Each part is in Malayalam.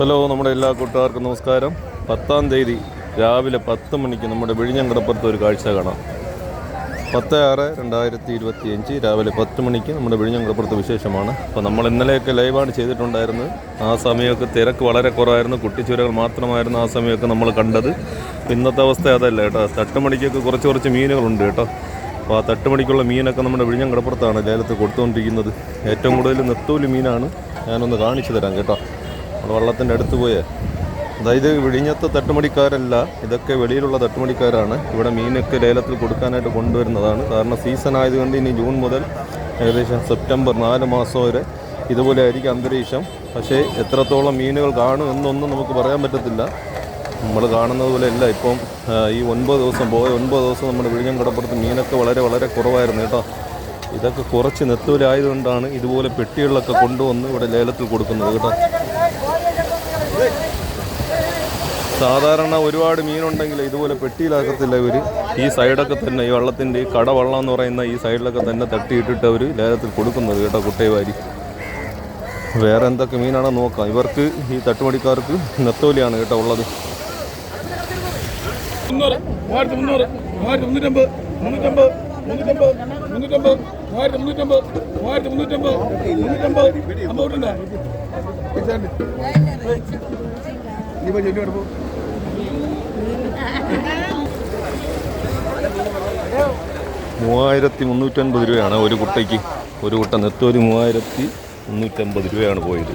ഹലോ നമ്മുടെ എല്ലാ കൂട്ടുകാർക്കും നമസ്കാരം. പത്താം തീയതി രാവിലെ പത്ത് മണിക്ക് നമ്മുടെ വിഴിഞ്ഞങ്കടപ്പുറത്ത് ഒരു കാഴ്ച കാണാം. പത്ത് ആറ് രണ്ടായിരത്തി ഇരുപത്തി അഞ്ച് രാവിലെ പത്ത് മണിക്ക് നമ്മുടെ വിഴിഞ്ഞങ്കടപ്പുറത്ത് വിശേഷമാണ്. അപ്പോൾ നമ്മൾ ഇന്നലെയൊക്കെ ലൈവാണ് ചെയ്തിട്ടുണ്ടായിരുന്നത്. ആ സമയമൊക്കെ തിരക്ക് വളരെ കുറവായിരുന്നു. കുട്ടിച്ചുരകൾ മാത്രമായിരുന്നു ആ സമയമൊക്കെ നമ്മൾ കണ്ടത്. ഇന്നത്തെ അവസ്ഥ അതല്ല കേട്ടോ. തട്ടുമണിക്കൊക്കെ കുറച്ച് കുറച്ച് മീനുകളുണ്ട് കേട്ടോ. അപ്പോൾ ആ തട്ടുമണിക്കുള്ള മീനൊക്കെ നമ്മുടെ വിഴിഞ്ഞങ്കടപ്പുറത്താണ് ലേലത്ത് കൊടുത്തുകൊണ്ടിരിക്കുന്നത്. ഏറ്റവും കൂടുതൽ നെത്തോലി മീനാണ് ഞാനൊന്ന് കാണിച്ചു തരാം കേട്ടോ. നമ്മുടെ വള്ളത്തിന്റെ അടുത്ത് പോയേ. അതായത് വിഴിഞ്ഞത്തെ തട്ടുമടിക്കാരല്ല ഇതൊക്കെ വെളിയിലുള്ള തട്ടുമടിക്കാരാണ്. ഇവിടെ മീനൊക്കെ ലേലത്തിൽ കൊടുക്കാനായിട്ട് കൊണ്ടുവരുന്നതാണ്. കാരണം സീസൺ ആയതുകൊണ്ട് ഇനി ജൂൺ മുതൽ ഏകദേശം സെപ്റ്റംബർ നാല് മാസം വരെ ഇതുപോലെ ആയിരിക്കും അന്തരീക്ഷം. പക്ഷേ എത്രത്തോളം മീനുകൾ കാണും എന്നൊന്നും നമുക്ക് പറയാൻ പറ്റത്തില്ല. നമ്മൾ കാണുന്നത് പോലെ അല്ല. ഇപ്പം ഈ ഒൻപത് ദിവസം പോയ ഒൻപത് ദിവസം നമ്മുടെ വിഴിഞ്ഞം കടപ്പുറത്ത് മീനൊക്കെ വളരെ വളരെ കുറവായിരുന്നു കേട്ടോ. ഇതൊക്കെ കുറച്ച് നെത്തൂലായതുകൊണ്ടാണ് ഇതുപോലെ പെട്ടികളിലൊക്കെ കൊണ്ടുവന്ന് ഇവിടെ ലേലത്തിൽ കൊടുക്കുന്നത് കേട്ടോ. സാധാരണ ഒരുപാട് മീനുണ്ടെങ്കിൽ ഇതുപോലെ പെട്ടിയിലാക്കത്തില്ല ഇവർ ഈ സൈഡൊക്കെ തന്നെ ഈ വള്ളത്തിന്റെ ഈ കടവള്ളം എന്ന് പറയുന്ന ഈ സൈഡിലൊക്കെ തന്നെ തട്ടിയിട്ടിട്ട് അവർ ലേലത്തിൽ കൊടുക്കുന്നത് കേട്ടോ കുട്ടയവാരി വേറെ എന്തൊക്കെ മീനാണോ നോക്കാം. ഇവർക്ക് ഈ തട്ടുമടിക്കാർക്ക് നെത്തോലിയാണ് കേട്ടോ ഉള്ളത്. മുന്നൂറ്റമ്പത് മുന്നൂറ്റമ്പത് മുന്നൂറ്റമ്പത് മുന്നൂറ്റമ്പത് മുന്നൂറ്റമ്പത് ഇനിയിപ്പോ ചൊല്ലി കിടപ്പോ മൂവായിരത്തി മുന്നൂറ്റൻപത് രൂപയാണ് ഒരു കുട്ടയ്ക്ക്. ഒരു കുട്ട നെത്തോലി മൂവായിരത്തി മുന്നൂറ്റമ്പത് രൂപയാണ് പോയത്.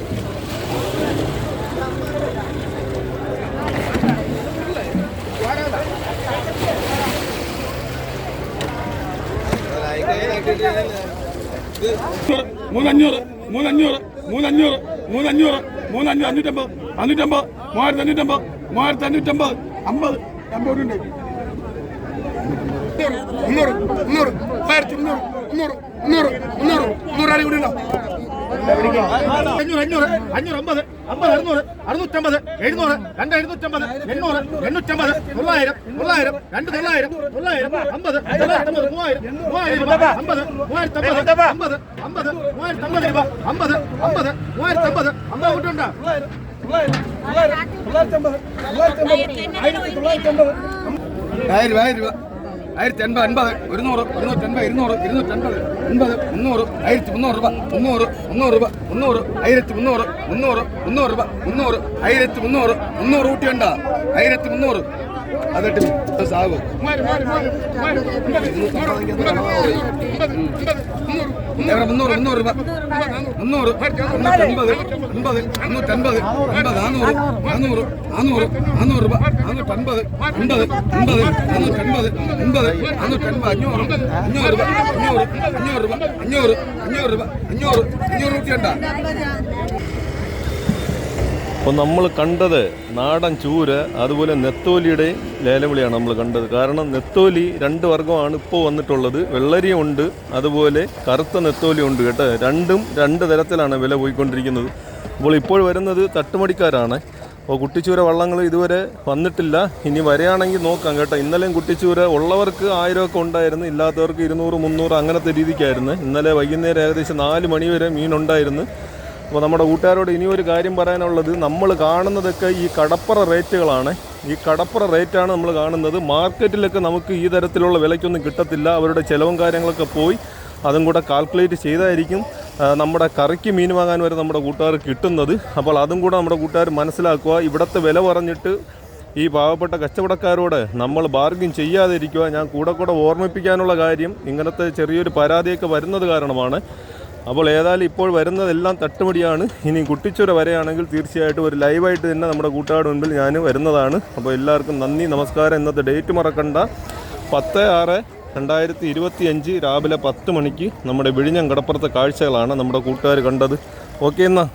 മൂന്നഞ്ഞൂറ് മൂന്നഞ്ഞൂറ് മൂന്നഞ്ഞൂറ്. മൂന്നഞ്ഞൂറ് മൂന്നഞ്ഞൂറ് അഞ്ഞൂറ്റമ്പത് അഞ്ഞൂറ്റമ്പത് മൂവായിരത്തി അഞ്ഞൂറ്റമ്പത് മൂവായിരത്തി അഞ്ഞൂറ്റമ്പത് അമ്പത്. അമ്പത് ഉണ്ട്. മുന്നൂറ് മുന്നൂറ് മൂവായിരത്തി മുന്നൂറ് മുന്നൂറ് മുന്നൂറ് മുന്നൂറ് മുന്നൂറ് ആരും കൂടി ഉണ്ടോ? അഞ്ഞൂറ് അഞ്ഞൂറ് അഞ്ഞൂറ് അമ്പത് അമ്പത് അറുന്നൂറ് അറുന്നൂറ്റമ്പത് എഴുന്നൂറ് രണ്ട് എഴുന്നൂറ്റമ്പത് എണ്ണൂറ് എണ്ണൂറ്റമ്പത് തൊള്ളായിരം തൊള്ളായിരം രണ്ട് തൊള്ളായിരം തൊള്ളായിരം അമ്പത് തൊള്ളായിരത്തമ്പത് മൂവായിരം മൂവായിരം അമ്പത് മൂവായിരത്തമ്പത് അമ്പത് അമ്പത് മൂവായിരത്തമ്പത് രൂപ അമ്പത് അമ്പത് മൂവായിരത്തമ്പത് അമ്പത് കൂട്ടുണ്ടോ ആയിരം ആയിരം രൂപ ആയിരത്തി എൺപത് അൻപത് ഒരുന്നൂറ് ഒരുന്നൂറ്റൻപത് ഇരുന്നൂറ് ഇരുന്നൂറ്റൻപത് അൻപത് മുന്നൂറ് ആയിരത്തി മുന്നൂറ് രൂപ മുന്നൂറ് മുന്നൂറ് രൂപ മുന്നൂറ് ആയിരത്തി മുന്നൂറ് മുന്നൂറ് മുന്നൂറ് രൂപ മുന്നൂറ് ആയിരത്തി മുന്നൂറ് മുന്നൂറ് കൂട്ടിയുണ്ട ആയിരത്തി മുന്നൂറ് അതിട്ട് സാവ്. എവിടെ? മുന്നൂറ് മുന്നൂറ് രൂപ. മുന്നൂറ് മുന്നൂറ്റൻപത് അൻപത് മുന്നൂറ്റൻപത് അൻപത് രൂപ അൻപത് അൻപത് അൻപത് നാനൂറ്റൻപത് അഞ്ഞൂറ് അഞ്ഞൂറ് അഞ്ഞൂറ് രൂപ അഞ്ഞൂറ് അഞ്ഞൂറ് രൂപ അഞ്ഞൂറ് അഞ്ഞൂറ് നമ്മൾ കണ്ടത് നാടൻ ചൂര് അതുപോലെ നെത്തോലിയുടെ ലേലവിളിയാണ് നമ്മൾ കണ്ടത്. കാരണം നെത്തോലി രണ്ട് വർഗമാണ് ഇപ്പോൾ വന്നിട്ടുള്ളത്. വെള്ളരിയും ഉണ്ട് അതുപോലെ കറുത്ത നെത്തോലി ഉണ്ട് കേട്ടോ. രണ്ടും രണ്ട് തരത്തിലാണ് വില പോയിക്കൊണ്ടിരിക്കുന്നത്. അപ്പോൾ ഇപ്പോൾ വരുന്നത് തട്ടുമടിക്കാരാണ്. അപ്പോൾ കുട്ടിച്ചൂര വള്ളങ്ങൾ ഇതുവരെ വന്നിട്ടില്ല. ഇനി വരികയാണെങ്കിൽ നോക്കാം കേട്ടോ. ഇന്നലെയും കുട്ടിച്ചൂര ഉള്ളവർക്ക് ആയിരമൊക്കെ ഉണ്ടായിരുന്നു. ഇല്ലാത്തവർക്ക് ഇരുന്നൂറ് മുന്നൂറ് അങ്ങനത്തെ രീതിക്കായിരുന്നു. ഇന്നലെ വൈകുന്നേരം ഏകദേശം നാല് മണി വരെ മീനുണ്ടായിരുന്നു അപ്പോൾ നമ്മുടെ കൂട്ടുകാരോട് ഇനി ഒരു കാര്യം പറയാനുള്ളത്. നമ്മൾ കാണുന്നതൊക്കെ ഈ കടപ്പുറ റേറ്റുകളാണ്. ഈ കടപ്പുറ റേറ്റാണ് നമ്മൾ കാണുന്നത്. മാർക്കറ്റിലൊക്കെ നമുക്ക് ഈ തരത്തിലുള്ള വിലയ്ക്കൊന്നും കിട്ടത്തില്ല. അവരുടെ ചിലവും കാര്യങ്ങളൊക്കെ പോയി. അതും കൂടെ കാൽക്കുലേറ്റ് ചെയ്തായിരിക്കും നമ്മുടെ കറിക്ക് മീൻ വാങ്ങാൻ വരെ നമ്മുടെ കൂട്ടുകാർ കിട്ടുന്നത്. അപ്പോൾ അതും കൂടെ നമ്മുടെ കൂട്ടുകാർ മനസ്സിലാക്കുക. ഇവിടുത്തെ വില പറഞ്ഞിട്ട് ഈ പാവപ്പെട്ട കച്ചവടക്കാരോട് നമ്മൾ ബാർഗിൻ ചെയ്യാതിരിക്കുക. ഞാൻ കൂടെ കൂടെ ഓർമ്മിപ്പിക്കാനുള്ള കാര്യം ഇങ്ങനത്തെ ചെറിയൊരു പരാതിയൊക്കെ വരുന്നത് കാരണമാണ്. അപ്പോൾ ഏതായാലും ഇപ്പോൾ വരുന്നതെല്ലാം തട്ടുമടിയാണ് ഇനി കുട്ടിച്ചുര വരെയാണെങ്കിൽ തീർച്ചയായിട്ടും ഒരു ലൈവായിട്ട് തന്നെ നമ്മുടെ കൂട്ടുകാരുടെ മുൻപിൽ ഞാൻ വരുന്നതാണ്. അപ്പോൾ എല്ലാവർക്കും നന്ദി നമസ്കാരം. ഇന്നത്തെ ഡേറ്റ് മറക്കണ്ട. പത്ത് ആറ് രണ്ടായിരത്തി ഇരുപത്തി അഞ്ച് രാവിലെ പത്ത് മണിക്ക് നമ്മുടെ വിഴിഞ്ഞം കടപ്പുറത്തെ കാഴ്ചകളാണ് നമ്മുടെ കൂട്ടുകാർ കണ്ടത്. ഓക്കെ എന്നാ.